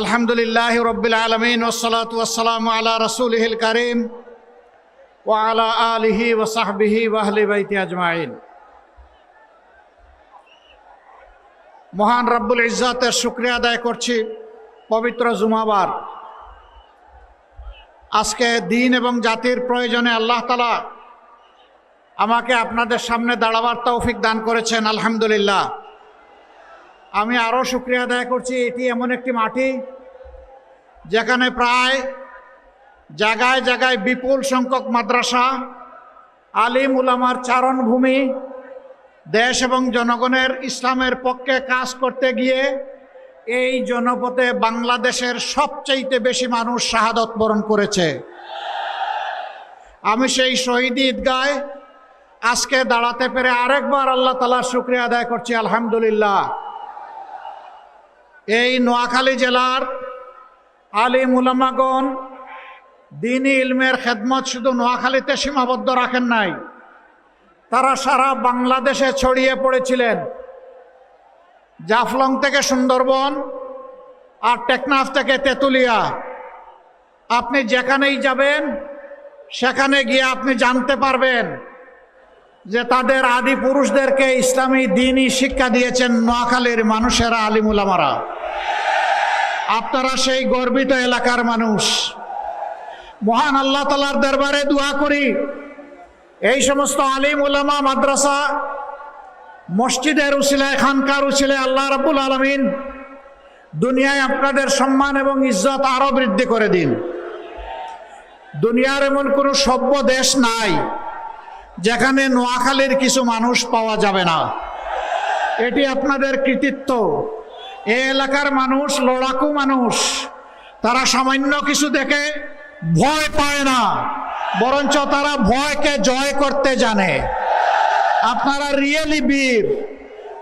আলহামদুলিল্লাহ রবিল আলমিন ওসলাত ওসালাম আলা রসুলহিল করিম ও আলা আলিহি ওসাহবিহি ওয়াহলি বাইতি আজমাইন। মহান রব্বুল ইজ্জাতের শুক্রিয়া আদায় করছি পবিত্র জুমাবার। আজকে দিন এবং জাতির প্রয়োজনে আল্লাহ তালা আমাকে আপনাদের সামনে দাঁড়াবার তৌফিক দান করেছেন, আলহামদুলিল্লাহ। আমি আরও শুক্রিয়া আদায় করছি। এটি এমন একটি মাটি যেখানে প্রায় জায়গায় জায়গায় বিপুল সংখ্যক মাদ্রাসা, আলিম উলামার চারণভূমি, দেশ এবং জনগণের ইসলামের পক্ষে কাজ করতে গিয়ে এই জনপথে বাংলাদেশের সবচাইতে বেশি মানুষ শাহাদত বরণ করেছে। আমি সেই শহীদ ঈদগায় আজকে দাঁড়াতে পেরে আরেকবার আল্লাহ তালার শুক্রিয়া আদায় করছি, আলহামদুলিল্লাহ। এই নোয়াখালী জেলার আলিম উলামাগণ দিনী ইলমের খেদমত শুধু নোয়াখালীতে সীমাবদ্ধ রাখেন নাই, তারা সারা বাংলাদেশে ছড়িয়ে পড়েছিলেন। জাফলং থেকে সুন্দরবন আর টেকনাফ থেকে তেঁতুলিয়া। আপনি যেখানেই যাবেন, সেখানে গিয়ে আপনি জানতে পারবেন যে তাদের আদি পুরুষদেরকে ইসলামী দিনই শিক্ষা দিয়েছেন নোয়াখালীর মানুষেরা আলিমুলামারা আপনারা সেই গর্বিত এলাকার মানুষ। মহান আল্লাহ তালার দরবারে দোয়া করি, এই সমস্ত আলিম উলামা মাদ্রাসা, মসজিদের উচিলায় খানকার উচিলে আল্লাহ রাবুল আলমিন দুনিয়ায় আপনাদের সম্মান এবং ইজ্জত আরও বৃদ্ধি করে দিন। দুনিয়ার এমন কোনো সভ্য দেশ নাই। যেখানে নোয়াখালীর কিছু মানুষ পাওয়া যাবে না। এটি আপনাদের কৃতিত্ব। এ এলাকার মানুষ, লড়াকু মানুষ, তারা সামান্য কিছু দেখে ভয় পায় না, বরঞ্চ তারা ভয়কে জয় করতে জানে। আপনারা রিয়েলি বীর।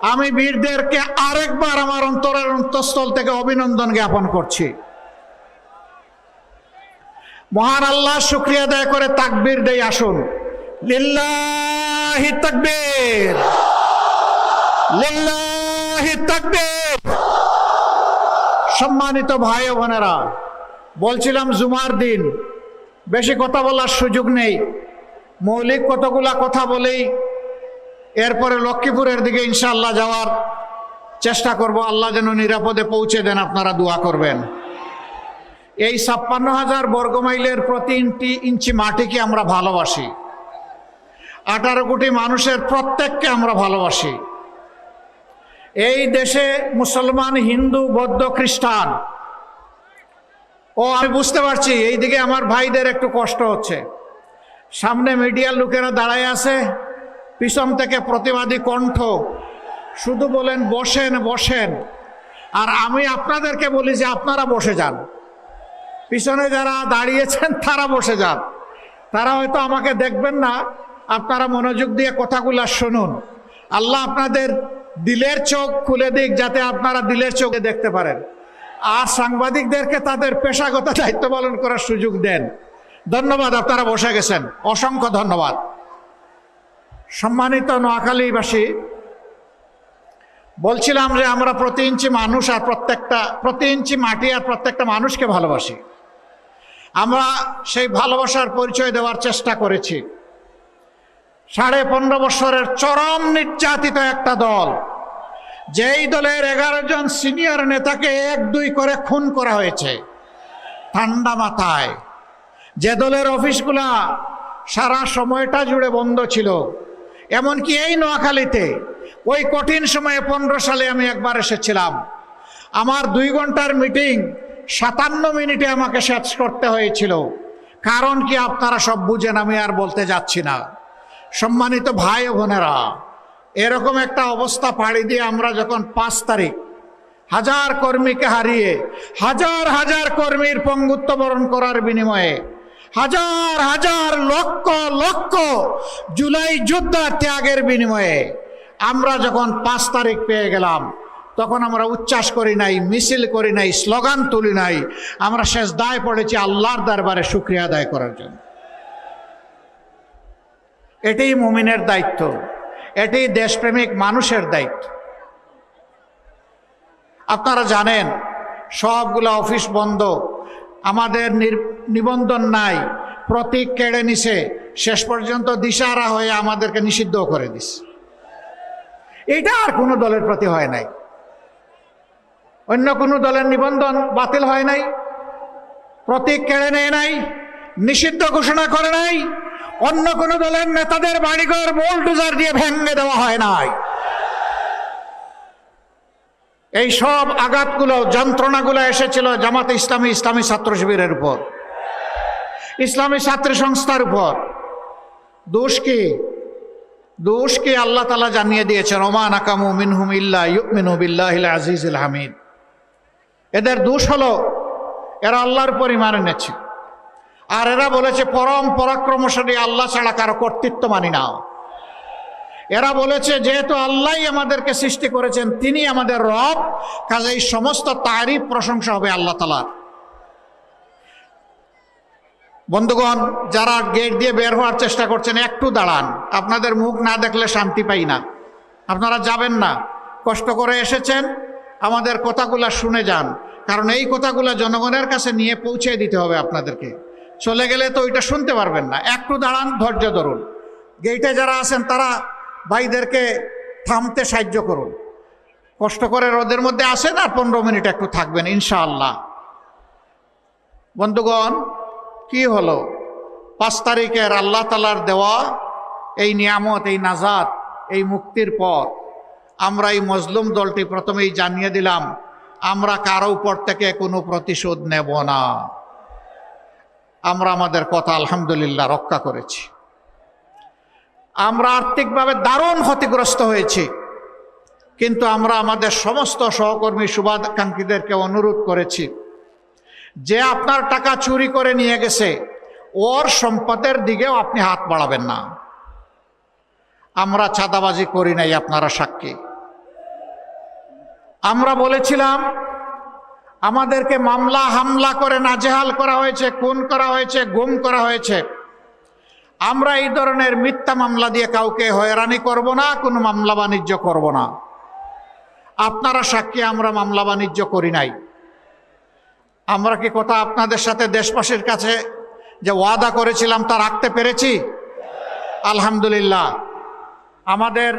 আমি বীরদেরকে আরেকবার আমার অন্তরের অন্তঃস্থল থেকে অভিনন্দন জ্ঞাপন করছি। মহান আল্লাহ শুক্রিয়া আদায় করে তাকবীর দেই আসুন। লিল্লাহি তাকবীর। লিল্লাহি তাকবীর। সম্মানিত ভাই বোনেরা, বলছিলাম জুমার দিন, বেশি কথা বলার সুযোগ নেই। মৌলিক কতগুলা কথা বলেই এরপরে লক্ষ্মীপুরের দিকে ইনশাআল্লাহ যাওয়ার চেষ্টা করব। আল্লাহ যেন নিরাপদে পৌঁছে দেন, আপনারা দোয়া করবেন। এই ছাপ্পান্ন হাজার বর্গমাইলের প্রতি ইঞ্চি মাটিকে আমরা ভালোবাসি। আঠারো কোটি মানুষের প্রত্যেককে আমরা ভালোবাসি। এই দেশে মুসলমান, হিন্দু, বৌদ্ধ, খ্রিস্টান। ও, আমি বুঝতে পারছি, এইদিকে আমার ভাইদের একটু কষ্ট হচ্ছে। সামনে মিডিয়ার লোকেরা দাঁড়ায় আছে, পিছন থেকে প্রতিবাদী কণ্ঠ। শুধু বলেন, বসেন বসেন। আর আমি আপনাদেরকে বলি যে, আপনারা বসে যান। পিছনে যারা দাঁড়িয়েছেন, তারা বসে যান। তারা হয়তো আমাকে দেখবেন না আপনারা মনোযোগ দিয়ে কথাগুলো শুনুন। আল্লাহ আপনাদের দিলের চোখ খুলে দিক যাতে আপনারা দিলের চোখে দেখতে পারেন। আর সাংবাদিকদেরকে তাদের পেশাগত দায়িত্ব পালন করার সুযোগ দেন। ধন্যবাদ, আপনারা বসে গেছেন। অসংখ্য ধন্যবাদ। সম্মানিত নোয়াখালীবাসী, বলছিলাম যে আমরা প্রতি ইঞ্চি মানুষ আর প্রত্যেকটা, প্রতি ইঞ্চি মাটি আর প্রত্যেকটা মানুষকে ভালোবাসি। আমরা সেই ভালোবাসার পরিচয় দেওয়ার চেষ্টা করেছি। সাড়ে পনেরো বছরের চরম নির্যাতিত একটা দল। যেই দলের এগারো জন সিনিয়র নেতাকে এক দুই করে খুন করা হয়েছে। ঠান্ডা মাথায়। যে দলের অফিসগুলা সারা সময়টা জুড়ে বন্ধ ছিল, এমনকি এই নোয়াখালীতে ওই কঠিন সময়ে পনেরো সালে আমি একবার এসেছিলাম। আমার দুই ঘণ্টার মিটিং সাতান্ন মিনিটে আমাকে শেষ করতে হয়েছিল। কারণ কি আপনারা সব বুঝেন, আমি আর বলতে যাচ্ছি না। সম্মানিত ভাই বোনেরা, এরকম একটা অবস্থা পাড়ি দিয়ে আমরা যখন পাঁচ তারিখ হাজার কর্মীকে হারিয়ে, হাজার হাজার কর্মীর পঙ্গুত্ব বরণ করার বিনিময়ে, হাজার হাজার লক্ষ লক্ষ জুলাই যোদ্ধা ত্যাগের বিনিময়ে আমরা যখন পাঁচ তারিখ পেয়ে গেলাম, তখন আমরা উচ্ছ্বাস করি নাই, মিছিল করি নাই, স্লোগান তুলি নাই, আমরা শেষ দায় পড়েছি আল্লাহর দরবারে শুক্রিয়া আদায় করার জন্য। এটাই মুমিনের দায়িত্ব। এটি দেশপ্রেমিক মানুষের দায়িত্ব। আপনারা জানেন, সবগুলো অফিস বন্ধ। আমাদের নিবন্ধন নাই। প্রতীক কেড়ে নিছে। শেষ পর্যন্ত দিশারা হয়ে আমাদেরকে নিষিদ্ধ করে দিস এটা আর কোনো দলের প্রতি হয় নাই। অন্য কোনো দলের নিবন্ধন বাতিল হয় নাই। প্রতীক কেড়ে নেয় নাই। নিষিদ্ধ ঘোষণা করে নাই। অন্য কোনো দলের নেতাদের বাড়িঘর বোল্ডুজার দিয়ে ভেঙে দেওয়া হয় নাই। এই সব আঘাতগুলো, যন্ত্রণাগুলো এসেছিল জামাতে ইসলামী ইসলামী ছাত্র শিবিরের উপর। ইসলামী ছাত্রী সংস্থার উপর। দোষ কি? দোষ কি আল্লাহ তালা জানিয়ে দিয়েছেন ওমান আকামু মিনহুম ইল্লা ইউমিনু আজিজুল হামিদ। এদের দোষ হলো, এরা আল্লাহর পরিমাণ এনেছে আর এরা বলেছে, পরম পরাক্রমশালী আল্লাহ ছাড়া কারও কর্তৃত্ব মানি না। এরা বলেছে, যেহেতু আল্লাহই আমাদেরকে সৃষ্টি করেছেন, তিনি আমাদের রব কাজে এই সমস্ত তারই প্রশংসা হবে আল্লাহ তালার বন্ধুগণ, যারা গেট দিয়ে বের হওয়ার চেষ্টা করছেন, একটু দাঁড়ান। আপনাদের মুখ না দেখলে শান্তি পাই না। আপনারা যাবেন না। কষ্ট করে এসেছেন, আমাদের কথাগুলা শুনে যান। কারণ এই কথাগুলা জনগণের কাছে নিয়ে পৌঁছে দিতে হবে আপনাদেরকে। চলে গেলে তো ওইটা শুনতে পারবেন না। একটু দাঁড়ান, ধৈর্য ধরুন। গেইটে যারা আছেন, তারা ভাইদেরকে থামতে সাহায্য করুন। কষ্ট করে রোদের মধ্যে আসেন আর পনেরো মিনিট একটু থাকবেন, ইনশাআল্লাহ। বন্ধুগণ, কি হলো? পাঁচ তারিখের আল্লাহ তালার দেওয়া এই নিয়ামত, এই নাজাত, এই মুক্তির পর আমরা এই মজলুম দলটি প্রথমেই জানিয়ে দিলাম, আমরা কারও উপর থেকে কোনো প্রতিশোধ নেব না। আমরা আমাদের কথা আলহামদুলিল্লাহ রক্ষা করেছি। আমরা আর্থিকভাবে দারুণ ক্ষতিগ্রস্ত হয়েছি। কিন্তু আমরা আমাদের সমস্ত সহকর্মী শুভাকাঙ্ক্ষীদেরকে অনুরোধ করেছি, যে আপনার টাকা চুরি করে নিয়ে গেছে, ওর সম্পদের দিকেও আপনি হাত বাড়াবেন না। আমরা চাঁদাবাজি করি নাই, আপনারা সাক্ষী। আমরা বলেছিলাম আমাদেরকে মামলা, হামলা করে নাজেহাল করা হয়েছে, খুন করা হয়েছে, গুম করা হয়েছে। আমরা এই ধরনের মিথ্যা মামলা দিয়ে কাউকে হয়রানি করব না, কোনো মামলা বাণিজ্য করব না। আপনারা সাক্ষী, আমরা মামলা বাণিজ্য করি নাই। আমরা কি কথা আপনাদের সাথে দেশবাসীর কাছে যে ওয়াদা করেছিলাম তা রাখতে পেরেছি? আলহামদুলিল্লাহ। আমাদের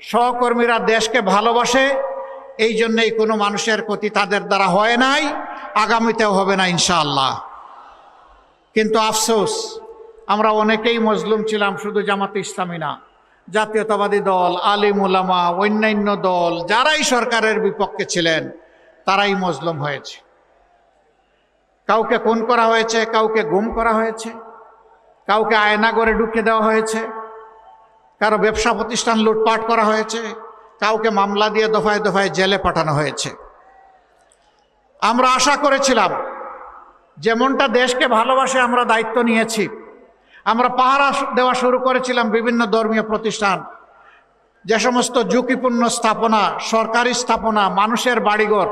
সহকর্মীরা দেশকে ভালোবাসে এই জন্যেই কোনো মানুষের ক্ষতি তাদের দ্বারা হয় নাই, আগামীতেও হবে না ইনশাআল্লাহ। কিন্তু আফসোস, আমরা অনেকেই মজলুম ছিলাম, শুধু জামাতে ইসলামী না, জাতীয়তাবাদী দল, আলিম উলামা, অন্যান্য দল, যারাই সরকারের বিপক্ষে ছিলেন, তারাই মজলুম হয়েছে। কাউকে খুন করা হয়েছে, কাউকে গুম করা হয়েছে, কাউকে আয়না করে ঢুকে দেওয়া হয়েছে, কারও ব্যবসা প্রতিষ্ঠান লুটপাট করা হয়েছে কাউকে মামলা দিয়ে দফায় দফায় জেলে পাঠানো হয়েছে। আমরা আশা করেছিলাম, যেমনটা দেশকে ভালোবাসে আমরা দায়িত্ব নিয়েছি। আমরা পাহারা দেওয়া শুরু করেছিলাম বিভিন্ন ধর্মীয় প্রতিষ্ঠান। যে সমস্ত ঝুঁকিপূর্ণ স্থাপনা, সরকারি স্থাপনা, মানুষের বাড়িঘর,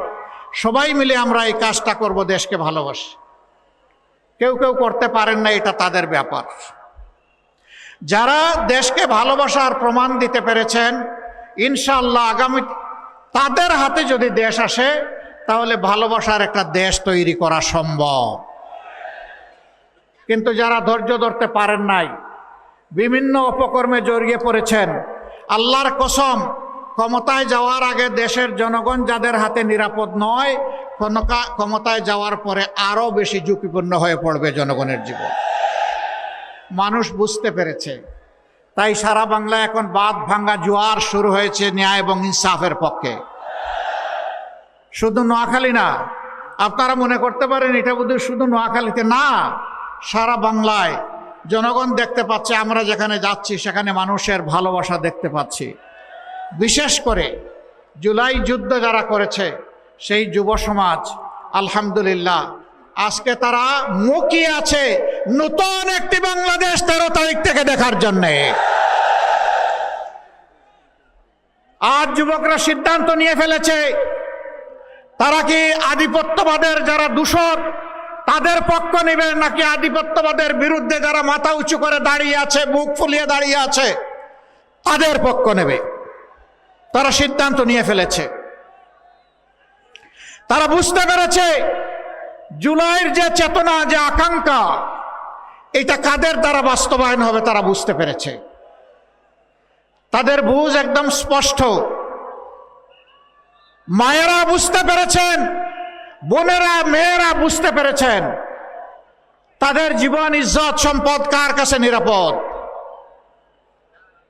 সবাই মিলে আমরা এই কাজটা করব দেশকে ভালোবাসি। কেউ কেউ করতে পারেন না, এটা তাদের ব্যাপার। যারা দেশকে ভালোবাসার প্রমাণ দিতে পেরেছেন ইনশাল্লাহ আগামী তাদের হাতে যদি দেশ আসে, তাহলে ভালোবাসার একটা দেশ তৈরি করা সম্ভব। কিন্তু যারা ধৈর্য ধরতে পারেন নাই, বিভিন্ন অপকর্মে জড়িয়ে পড়েছেন, আল্লাহর কসম, ক্ষমতায় যাওয়ার আগে দেশের জনগণ যাদের হাতে নিরাপদ নয়, ক্ষমতা ক্ষমতায় যাওয়ার পরে আরও বেশি ঝুঁকিপূর্ণ হয়ে পড়বে জনগণের জীবন। মানুষ বুঝতে পেরেছে তাই সারা বাংলায় এখন বাদ ভাঙ্গা জোয়ার শুরু হয়েছে ন্যায় এবং ইনসাফের পক্ষে। শুধু নোয়াখালী না, আপনারা মনে করতে পারেন এটা বুধ শুধু নোয়াখালীতে না, সারা বাংলায় জনগণ দেখতে পাচ্ছে, আমরা যেখানে যাচ্ছি সেখানে মানুষের ভালোবাসা দেখতে পাচ্ছি। বিশেষ করে জুলাই যুদ্ধ যারা করেছে, সেই যুব সমাজ, আলহামদুলিল্লাহ আজকে তারা মুখিয়ে আছে নতুন একটি বাংলাদেশ তেরো তারিখ থেকে দেখার জন্যে। আজ যুবকরা সিদ্ধান্ত নিয়ে ফেলেছে, তারা কি আধিপত্যবাদের যারা দূষণ তাদের পক্ষ নেবে নাকি আধিপত্যবাদের বিরুদ্ধে যারা মাথা উঁচু করে দাঁড়িয়ে আছে, বুক ফুলিয়ে দাঁড়িয়ে আছে, তাদের পক্ষ নেবে। তারা সিদ্ধান্ত নিয়ে ফেলেছে। তারা বুঝতে পেরেছে জুলাইয়ের যে চেতনা, যে আকাঙ্ক্ষা, এটা কাদের দ্বারা বাস্তবায়ন হবে তারা বুঝতে পেরেছে। তাদের বুঝ একদম স্পষ্ট। মায়েরা বুঝতে পেরেছেন, বোনেরা, মেয়েরা বুঝতে পেরেছেন, তাদের জীবন, ইজ্জত, সম্পদ কার কাছে নিরাপদ?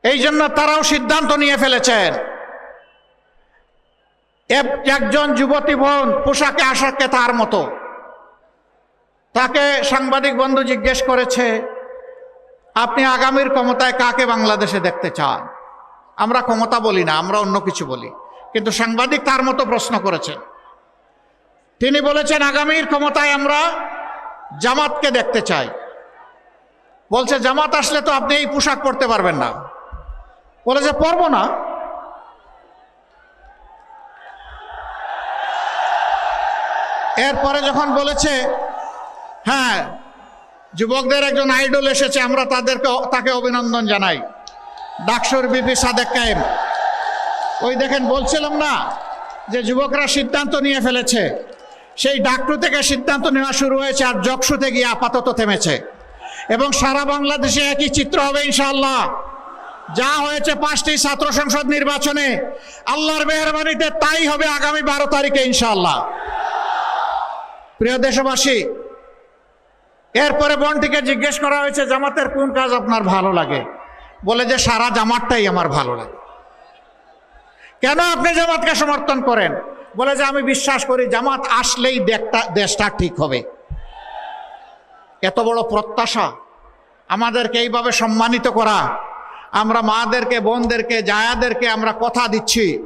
এই জন্য তারাও সিদ্ধান্ত নিয়ে ফেলেছেন। এক- একজন যুবতী বোন পোশাকে আশাকে তার মতো। তাকে সাংবাদিক বন্ধু জিজ্ঞেস করেছে, আপনি আগামীর ক্ষমতায় কাকে বাংলাদেশে দেখতে চান? আমরা ক্ষমতা বলি না, আমরা অন্য কিছু বলি। কিন্তু সাংবাদিক তার মতো প্রশ্ন করেছেন। তিনি বলেছেন, আগামীর ক্ষমতায় আমরা জামাতকে দেখতে চাই। বলছে, জামাত আসলে তো আপনি এই পোশাক পরতে পারবেন না। বলেছে পরবো না। এরপরে যখন বলেছে হ্যাঁ যুবকদের একজন আইডল এসেছে, আমরা তাদেরকে তাকে অভিনন্দন জানাই। ডাকসুর বিপি সাদেক কায়েম। ওই দেখেন, বলছিলাম না যে যুবকরা সিদ্ধান্ত নিয়ে ফেলেছে। সেই ডাকটু থেকে সিদ্ধান্ত নেওয়া শুরু হয়েছে আর জকসুতে গিয়ে আপাতত থেমেছে। এবং সারা বাংলাদেশে একই চিত্র হবে ইনশাআল্লাহ। যা হয়েছে পাঁচটি ছাত্র সংসদ নির্বাচনে, আল্লাহর মেহরবানিতে তাই হবে আগামী বারো তারিখে ইনশাআল্লাহ। প্রিয় দেশবাসী এরপরে বনটিকে জিজ্ঞেস করা হয়েছে, জামাতের কোন কাজ আপনার ভালো লাগে? বলে যে, সারা জামাতটাই আমার ভালো লাগে। কেন আপনি জামাতকে সমর্থন করেন? বলে যে, আমি বিশ্বাস করি জামাত আসলেই দেশটা ঠিক হবে। এত বড় প্রত্যাশা। আমাদেরকে এইভাবে সম্মানিত করা। আমরা মাদেরকে, বোনদেরকে, জায়াদেরকে আমরা কথা দিচ্ছি।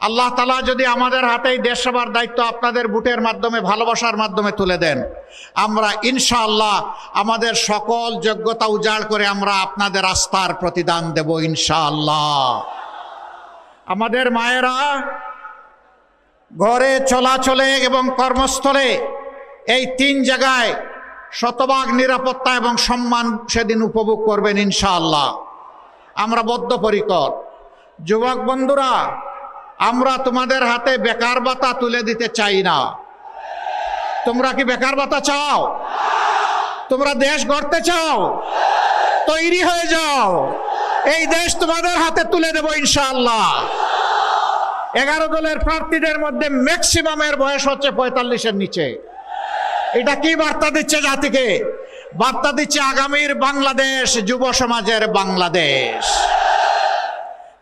আল্লাহ তালা যদি আমাদের হাতেই দেশ সেবার দায়িত্ব আপনাদের বুটের মাধ্যমে, ভালোবাসার মাধ্যমে তুলে দেন, আমরা ইনশাআল্লাহ আমাদের সকল যোগ্যতা উজাড় করে আমরা আপনাদের আস্থার প্রতিদান দেব ইনশাআল্লাহ। আমাদের মায়েরা ঘরে, চলাচলে এবং কর্মস্থলে এই তিন জায়গায় শতভাগ নিরাপত্তা এবং সম্মান সেদিন উপভোগ করবেন ইনশাআল্লাহ। আমরা বদ্ধপরিকর। যুবক বন্ধুরা আমরা তোমাদের হাতে বেকার ভাতা তুলে দিতে চাই না। তোমরা কি বেকার ভাতা চাও? তোমরা দেশ গড়তে চাও? তৈরি হয়ে যাও। এই দেশ তোমাদের হাতে তুলে দেব ইনশাআল্লাহ। এগারো দলের প্রার্থীদের মধ্যে ম্যাক্সিমামের বয়স হচ্ছে পঁয়তাল্লিশের নিচে। এটা কি বার্তা দিচ্ছে জাতিকে? বার্তা দিচ্ছে আগামীর বাংলাদেশ, যুব সমাজের বাংলাদেশ।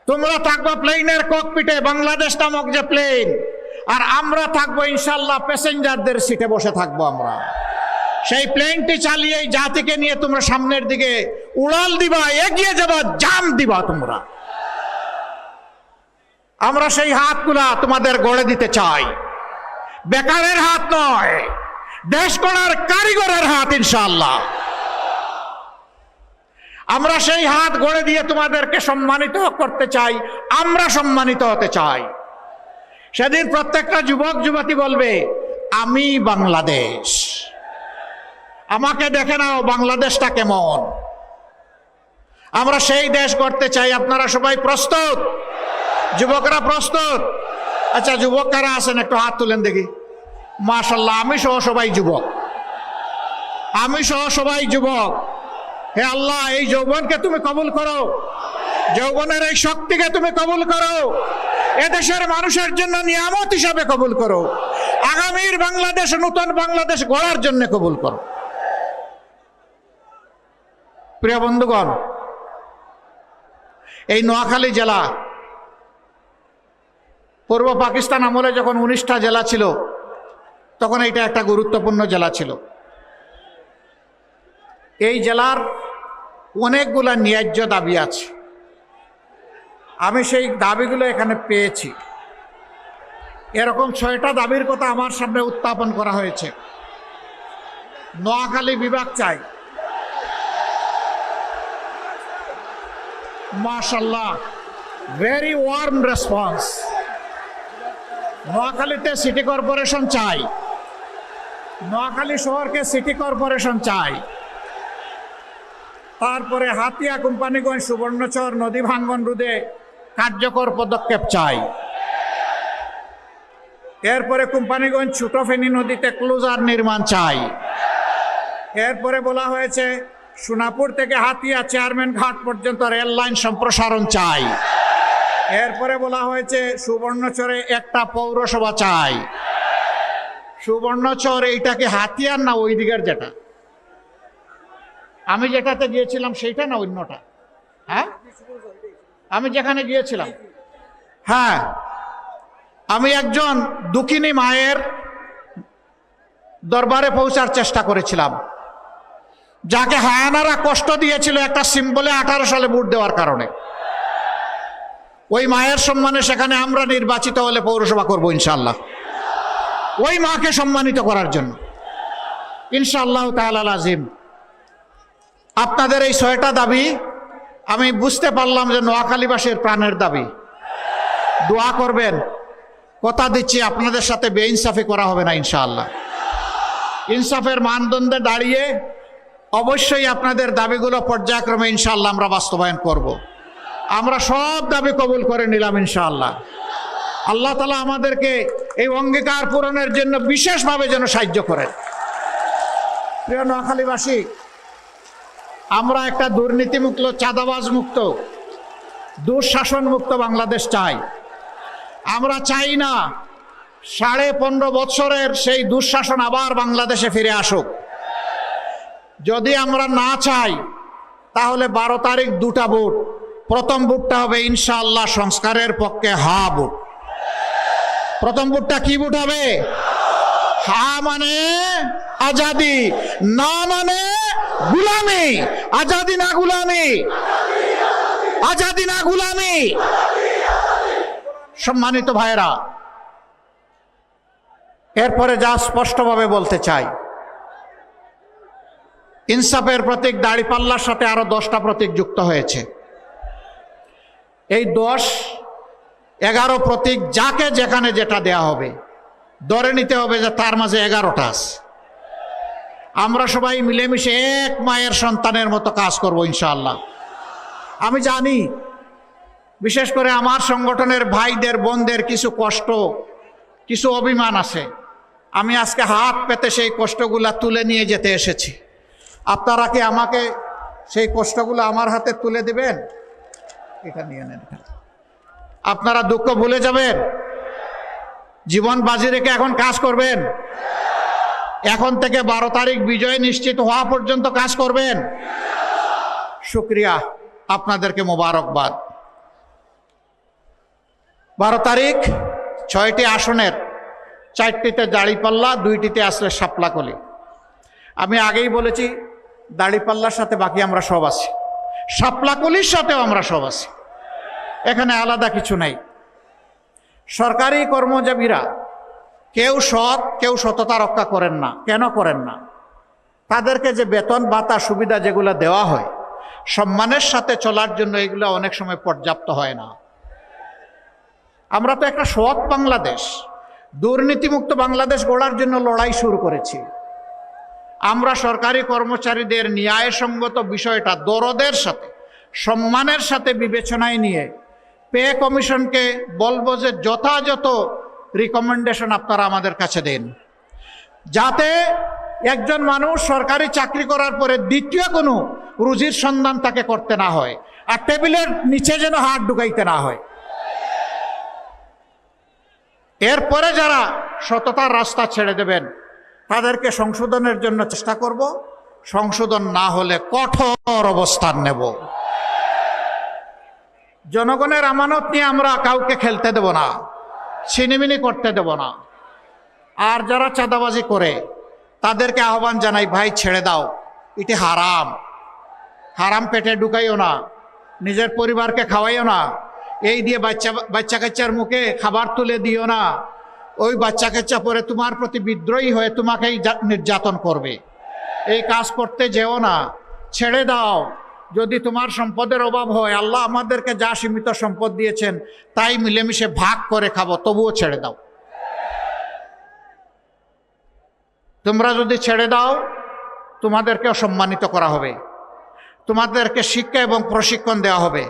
তোমরা থাকব প্লেনের ককপিটে বাংলাদেশ নামক যে প্লেন আর আমরা থাকব ইনশাল্লাহ প্যাসেঞ্জারদের সিটে বসে থাকব আমরা। সেই প্লেনটি চালিয়ে জাতিকে নিয়ে তোমরা সামনের দিকে উড়াল দিবা, এগিয়ে যাবা জাম দিবা তোমরা। আমরা সেই হাতগুলা তোমাদের গড়ে দিতে চাই। বেকারের হাত নয়, দেশ গড়ার কারিগরের হাত ইনশাল্লাহ আমরা সেই হাত গড়ে দিয়ে তোমাদেরকে সম্মানিত করতে চাই, আমরা সম্মানিত হতে চাই। সেদিন প্রত্যেকটা যুবক, যুবতী বলবে, আমি বাংলাদেশ। আমাকে দেখে নাও, বাংলাদেশটা কেমন? আমরা সেই দেশ করতে চাই, আপনারা সবাই প্রস্তুত? যুবকরা প্রস্তুত? আচ্ছা যুবক কারা আছেন? একটু হাত তুলেন দেখি। মাশাল্লাহ আমি সহ সবাই যুবক। আমি সহ সবাই যুবক। হে আল্লাহ, এই যৌবনকে তুমি কবুল করো। যৌবনের এই শক্তিকে তুমি কবুল করো। এদেশের মানুষের জন্য নিয়ামত হিসাবে কবুল করো। আগামীর বাংলাদেশ, নতুন বাংলাদেশ গড়ার জন্য কবুল করো। প্রিয় বন্ধুগণ, এই নোয়াখালী জেলা, পূর্ব পাকিস্তান আমলে যখন উনিশটা জেলা ছিল, তখন এটা একটা গুরুত্বপূর্ণ জেলা ছিল। এই জেলার অনেকগুলো ন্যায্য দাবি আছে। আমি সেই দাবিগুলো এখানে পেয়েছি। এরকম ছয়টা দাবির কথা আমার সামনে উত্থাপন করা হয়েছে। নোয়াখালী বিভাগ চাই। মাশাল্লাহ ভেরি ওয়ার্ম রেসপন্স নোয়াখালীতে সিটি কর্পোরেশন চাই। নোয়াখালী শহরকে সিটি কর্পোরেশন চাই। তারপরে হাতিয়া কোম্পানিগঞ্জ সুবর্ণচর নদী ভাঙ্গন রোধে কার্যকর পদক্ষেপ চাই। এরপরে কোম্পানিগঞ্জ ছোট ফেনী নদীতে ক্লোজার নির্মাণ চাই। এরপরে বলা হয়েছে, সোনাপুর থেকে হাতিয়া চেয়ারম্যান ঘাট পর্যন্ত রেল লাইন সম্প্রসারণ চাই। এরপরে বলা হয়েছে, সুবর্ণচরে একটা পৌরসভা চাই। সুবর্ণচর এইটাকে হাতিয়ার না ওই দিকের যেটা? আমি যেটাতে গিয়েছিলাম সেইটা না অন্যটা? হ্যাঁ? আমি যেখানে গিয়েছিলাম। হ্যাঁ আমি একজন দুঃখিনী মায়ের দরবারে পৌঁছার চেষ্টা করেছিলাম। যাকে হায়ানারা কষ্ট দিয়েছিল একটা সিম্বলে আঠারো সালে ভোট দেওয়ার কারণে। ওই মায়ের সম্মানে সেখানে আমরা নির্বাচিত হলে পৌরসভা করব ইনশাল্লাহ ওই মাকে সম্মানিত করার জন্য। ইনশাআল্লাহ তাআলা আজিম। আপনাদের এই ছয়টা দাবি আমি বুঝতে পারলাম যে নোয়াখালীবাসীর প্রাণের দাবি। দোয়া করবেন। কথা দিচ্ছি, আপনাদের সাথে বেইনসাফি করা হবে না, ইনশাআল্লাহ। ইনসাফের মানদণ্ডে দাঁড়িয়ে অবশ্যই আপনাদের দাবিগুলো পর্যায়ক্রমে ইনশাআল্লাহ আমরা বাস্তবায়ন করব। আমরা সব দাবি কবুল করে নিলাম, ইনশাআল্লাহ। আল্লাহ তালা আমাদেরকে এই অঙ্গীকার পূরণের জন্য বিশেষভাবে যেন সাহায্য করেন। প্রিয় নোয়াখালীবাসী আমরা একটা দুর্নীতিমুক্ত চাঁদাবাজ মুক্ত দুঃশাসন মুক্ত বাংলাদেশ চাই। আমরা চাই না সাড়ে পনেরো বছরের সেই দুঃশাসন আবার বাংলাদেশে ফিরে আসুক। যদি আমরা না চাই, তাহলে বারো তারিখ দুটা বুট প্রথম বুটটা হবে ইনশাআল্লাহ সংস্কারের পক্ষে হা বুট প্রথম বুটটা কি বুট হবে? হা মানে আজাদি, না মানে গুলামি, আজাদি না গুলামি। আজাদি না গুলামি। সম্মানিত ভাইরা এরপরে যা স্পষ্টভাবে বলতে চাই। ইনসাফের প্রতীক দাড়িপাল্লার সাথে আরও দশটা প্রতীক যুক্ত হয়েছে। এই দশ, এগারো প্রতীক যাকে যেখানে যেটা দেয়া হবে, ধরে নিতে হবে যে তার মাঝে এগারোটা আছে। আমরা সবাই মিলেমিশে এক মায়ের সন্তানের মতো কাজ করব, ইনশাআল্লাহ। আমি জানি, বিশেষ করে আমার সংগঠনের ভাইদের, বোনদের কিছু কষ্ট, কিছু অভিমান আছে। আমি আজকে হাত পেতে সেই কষ্টগুলা তুলে নিয়ে যেতে এসেছি। আপনারা কি আমাকে সেই কষ্টগুলো আমার হাতে তুলে দিবেন? এটা নিয়ে নেন আপনারা দুঃখ ভুলে যাবেন? জীবন বাজি রেখে এখন কাজ করবেন? এখন থেকে বারো তারিখ বিজয় নিশ্চিত হওয়া পর্যন্ত কাজ করবেন। শুক্রিয়া আপনাদেরকে মোবারকবাদ। বারো তারিখ ছয়টি আসনের, চারটিতে দাড়িপাল্লা, দুইটিতে আসলে সাপলাকলি আমি আগেই বলেছি, দাড়িপাল্লার সাথে বাকি আমরা সব আছি। সাপলাকলির সাথেও আমরা সব আছি। এখানে আলাদা কিছু নাই। সরকারি কর্মজীবীরা কেউ সৎ, কেউ সততা রক্ষা করেন না। কেন করেন না? তাদেরকে যে বেতন, ভাতা, সুবিধা যেগুলো দেওয়া হয়, সম্মানের সাথে চলার জন্য এগুলো অনেক সময় পর্যাপ্ত হয় না। আমরা তো একটা সৎ বাংলাদেশ। দুর্নীতিমুক্ত বাংলাদেশ গড়ার জন্য লড়াই শুরু করেছি। আমরা সরকারি কর্মচারীদের ন্যায়সঙ্গত বিষয়টা দরদের সাথে, সম্মানের সাথে বিবেচনায় নিয়ে, পে কমিশনকে বলব যে যথাযথ রিকমেন্ডেশন আপনারা আমাদের কাছে দিন। যাতে একজন মানুষ সরকারি চাকরি করার পরে দ্বিতীয় কোনো রুজির সন্ধান তাকে করতে না হয় আর টেবিলের নিচে যেন হাত ঢুকাইতে না হয়। এরপরে যারা সততার রাস্তা ছেড়ে দেবেন, তাদেরকে সংশোধনের জন্য চেষ্টা করব। সংশোধন না হলে কঠোর অবস্থান নেব। জনগণের আমানত নিয়ে আমরা কাউকে খেলতে দেব না। ছিনিমিনি করতে দেব না। আর যারা চাঁদাবাজি করে, তাদেরকে আহ্বান জানাই, ভাই, ছেড়ে দাও। এটি হারাম। হারাম পেটে ঢুকাইও না। নিজের পরিবারকে খাওয়াইও না। এই দিয়ে বাচ্চা বাচ্চা কাচ্চার মুখে খাবার তুলে দিও না। ওই বাচ্চা কাচ্চা পরে তোমার প্রতি বিদ্রোহী হয়ে তোমাকেই নির্যাতন করবে। এই কাজ করতে যেও না। ছেড়ে দাও। যদি তোমার সম্পদের অভাব হয়, আল্লাহ আমাদেরকে যা সীমিত সম্পদ দিয়েছেন, তাই মিলেমিশে ভাগ করে খাব, তবুও ছেড়ে দাও। তোমরা যদি ছেড়ে দাও তোমাদেরকে সম্মানিত করা হবে। তোমাদেরকে শিক্ষা এবং প্রশিক্ষণ দেওয়া হবে।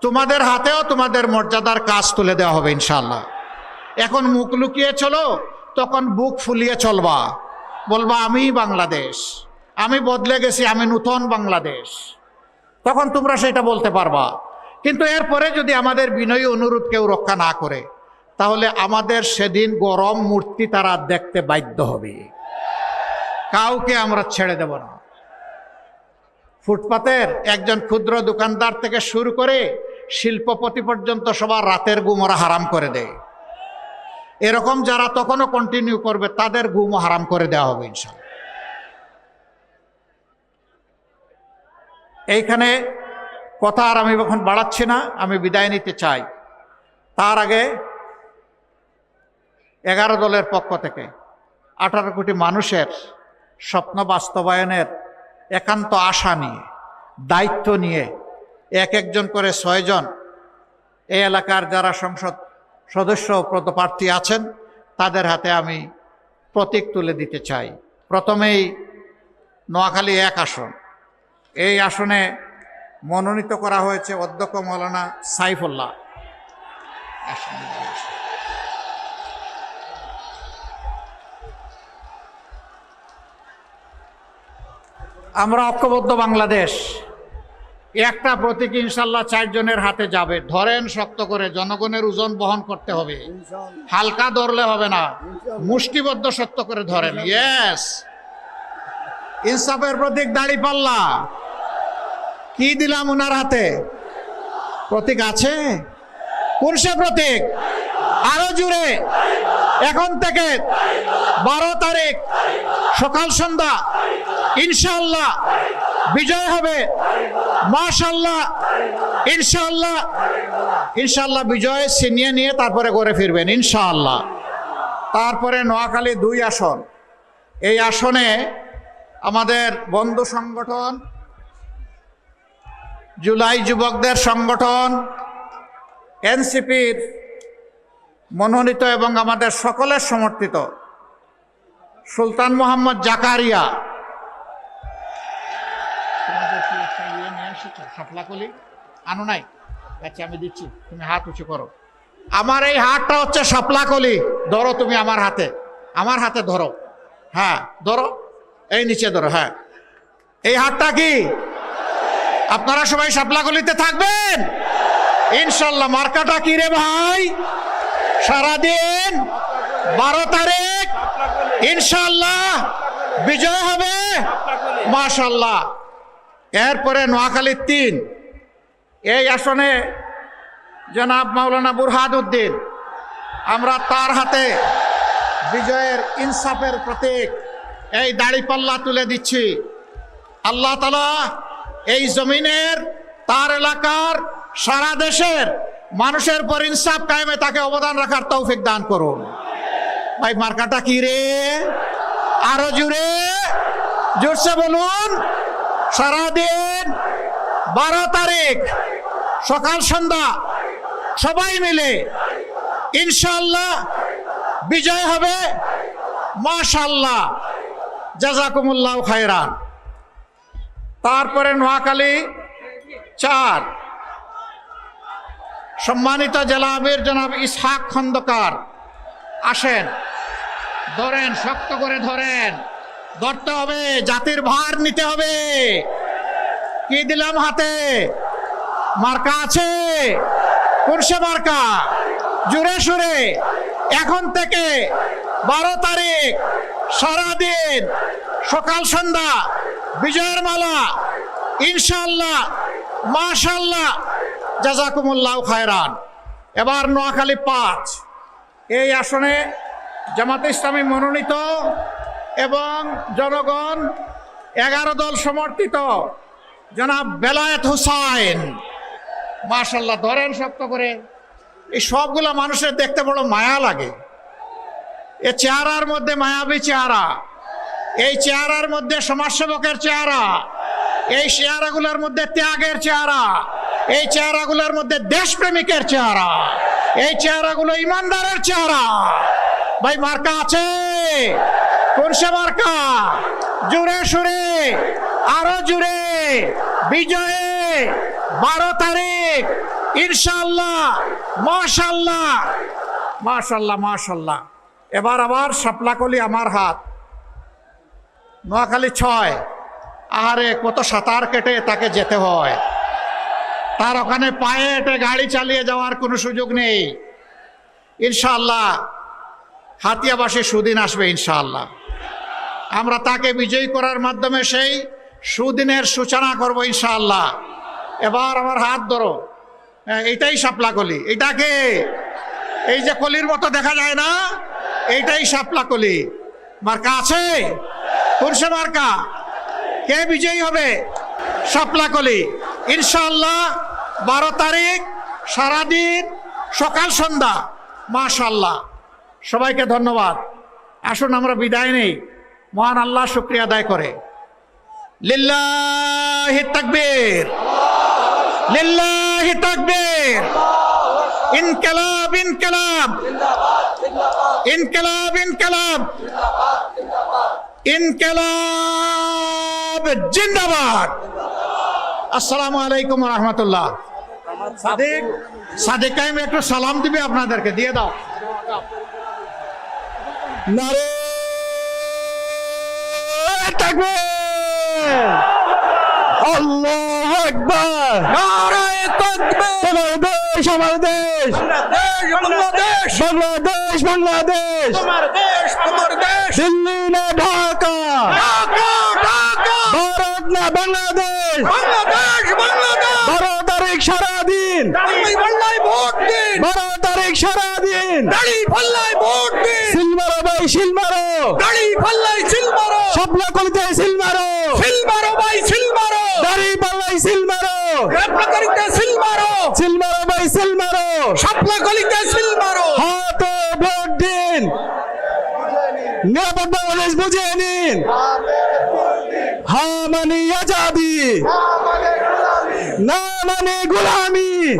তোমাদের হাতেও তোমাদের মর্যাদার কাজ তুলে দেওয়া হবে ইনশাল্লাহ এখন মুখ লুকিয়ে চলো, তখন বুক ফুলিয়ে চলবা। বলবা, আমি বাংলাদেশ। আমি বদলে গেছি, আমি নূতন বাংলাদেশ। তখন তোমরা সেটা বলতে পারবা। কিন্তু এরপরে যদি আমাদের বিনয়ী অনুরোধ কেউ রক্ষা না করে, তাহলে আমাদের সেদিন গরম মূর্তি তারা দেখতে বাধ্য হবে। কাউকে আমরা ছেড়ে দেব না। ফুটপাতের একজন ক্ষুদ্র দোকানদার থেকে শুরু করে শিল্পপতি পর্যন্ত সবার রাতের গুমরা হারাম করে দেয়। এরকম যারা তখনও কন্টিনিউ করবে, তাদের গুমও হারাম করে দেওয়া হবে ইনশাল্লাহ এইখানে কথা আর আমি এখন বাড়াচ্ছি না, আমি বিদায় নিতে চাই। তার আগে এগারো দলের পক্ষ থেকে আঠারো কোটি মানুষের স্বপ্ন বাস্তবায়নের একান্ত আশা নিয়ে, দায়িত্ব নিয়ে এক একজন করে ছয়জন এই এলাকার যারা সংসদ সদস্য পদপ্রার্থী আছেন, তাদের হাতে আমি প্রতীক তুলে দিতে চাই। প্রথমেই নোয়াখালী এক আসন। এই আসনে মনোনীত করা হয়েছে অধ্যক্ষ মৌলানা সাইফুল্লাহ। আমরা ঐক্যবদ্ধ বাংলাদেশ। একটা প্রতীক ইনশাল্লাহ চারজনের হাতে যাবে। ধরেন শক্ত করে জনগণের ওজন বহন করতে হবে। হালকা ধরলে হবে না। মুষ্টিবদ্ধ শক্ত করে ধরেন। ইয়েস ইনসাফের প্রতীক দাড়ি পাল্লা। কি দিলাম ওনার হাতে? প্রতীক আছে? কোন সে প্রতীক? আরও জুড়ে এখন থেকে বারো তারিখ সকাল সন্ধ্যা, ইনশাআল্লাহ বিজয় হবে। মাশাল্লাহ ইনশাল্লাহ ইনশাল্লাহ বিজয় ছিনিয়ে নিয়ে তারপরে করে ফিরবেন, ইনশাআল্লাহ। তারপরে নোয়াখালী দুই আসন। এই আসনে আমাদের বন্ধু সংগঠন, জুলাই যুবকদের সংগঠন, এনসিপির মনোনীত এবং আমাদের সকলের সমর্থিত সুলতান মোহাম্মদ জাকারিয়া? শাপলাকলি? আনো নাই আচ্ছা আমি দিচ্ছি, তুমি হাত উঁচু করো আমার এই হাতটা হচ্ছে শাপলাকলি, ধরো তুমি আমার হাতে আমার হাতে ধরো হ্যাঁ ধরো এই নিচে ধরো হ্যাঁ। এই হাতটা কি? আপনারা সবাই শাপলাকলিতে থাকবেন? ইনশাল্লাহ, মার্কাটা কি রে ভাই? সারাদিন বারো তারিখ, ইনশাল্লাহ বিজয় হবে। মাশাল্লাহ। এরপরে নোয়াখালী তিন। এই আসনে জনাব মাওলানা বুরহাদ উদ্দিন। আমরা তার হাতে বিজয়ের ইনসাফের প্রতীক এই দাড়ি পাল্লা তুলে দিচ্ছি। আল্লাহ তালা এই জমিনের, তার এলাকার, সারা দেশের মানুষের পর ইনসাফ কায়েমে তাকে অবদান রাখার তৌফিক দান করুন। ভাই, মার্কাটা কি রে? আরও জুড়ে জোরসে বলুন। সারাদিন বারো তারিখ সকাল সন্ধ্যা সবাই মিলে ইনশাল্লাহ বিজয় হবে। মাশাল্লাহ জাজাকুমুল্লাহ খায়রান। তারপরে নোয়াখালী চার। সম্মানিত জেলা আমির জনাব ইসহাক খন্দকার, আসেন। ধরেন, শক্ত করে ধরেন। ধরতে হবে, জাতির ভার নিতে হবে। কি দিলাম হাতে? মার্কা আছে? কোন সে মার্কা? জুড়ে সুরে। এখন থেকে বারো তারিখ, সারাদিন, সকাল সন্ধ্যা, বিজয়ের মালা ইনশাল্লাহ মাশাল্লাহ জাজাকুমুল্লাহ খায়রান। এবার নোয়াখালী পাঁচ, এই আসনে জামাতে ইসলামী মনোনীত এবং জনগণ এগারো দল সমর্থিত, জনাব বেলায়েত হুসাইন। মাশাল্লাহ ধরেন শক্ত করে। এই সবগুলা মানুষের দেখতে বড় মায়া লাগে। এ চেহারার মধ্যে মায়াবী চেহারা। এই চেহারার মধ্যে সমাজসেবকের চেহারা। এই চেহারাগুলোর মধ্যে ত্যাগের চেহারা। এই চেহারাগুলোর মধ্যে দেশপ্রেমিকের চেহারা। এই চেহারাগুলো ইমানদারের চেহারা। ভাই, মার্কা আছে? কোন সে মার্কা? জুড়ে সুরে, আরও জুড়ে। বিজয়ে, বারো তারিখ ইনশাল্লাহ মাশাল্লাহ মাশাল্লাহ মাশাল্লাহ এবার আবার সাপলাকলি আমার হাত। নোয়াখালী ছয়। আহারে, কত সাঁতার কেটে তাকে যেতে হয়। তার ওখানে পায়ে হেঁটে গাড়ি চালিয়ে যাওয়ার কোনো সুযোগ নেই। ইনশাআল্লাহ, হাতিয়াবাসী সুদিন আসবে ইনশাআল্লাহ। আমরা তাকে বিজয়ী করার মাধ্যমে সেই সুদিনের সূচনা করব ইনশাআল্লাহ। এবার আমার হাত ধরো। এইটাই শাপলা কলি। এটাকে? এই যে কলির মতো দেখা যায় না? এইটাই শাপলা কলি। মার্কা আছে? কোনসে মার্কা। কে বিজয়ী হবে? শাপলা কলি। ইনশাআল্লাহ বারো তারিখ সারাদিন সকাল সন্ধ্যা মাশাল্লাহ সবাইকে ধন্যবাদ। আসুন, আমরা বিদায় নেই। মহান আল্লাহ শুক্রিয়া আদায় করে। লিল্লাহি তাকবীর। লিল্লাহি তাকবীর। ইনকালাব ইনকালাব। ইনকালাব ইনকালাব। ইনকালাব জিন্দাবাদ। আসসালামু আলাইকুম রহমতুল্লাহ। সাদিক সাদিক কাইম একটু সালাম দিবে আপনাদেরকে দিয়ে দাও। নারে তাকবীর। আল্লাহু আকবার। নারে তাকবীর। তোমার দেশ আমার দেশ। বাংলাদেশ বাংলাদেশ। বাংলাদেশ তোমার দেশ তোমার দেশ। দিল্লি না ঢাকা? ঢাকা ঢাকা। ভারত না বাংলাদেশ? বাংলাদেশ বাংলাদেশ। বারো তারিখ সারাদিন। দাঁড়ি পাল্লায় ভোট দিন। বারো তারিখ সারাদিন। দাঁড়ি পাল্লায় ভোট দিন। সিলমারো ভাই দাঁড়ি পাল্লায় সিল মারো। স্বপ্ন কলিতে সিলমারো সিল মারো ভাই সিল মারো। দাড়ি রেপ্লাকারিতে সিল মারো। শাপলা গলিতে সিল মারো। হাতে ভোট দিন। নিরাপদ বাংলাদেশ বুঝে নিন। হা মানে আজাদি। না মানে গোলামি।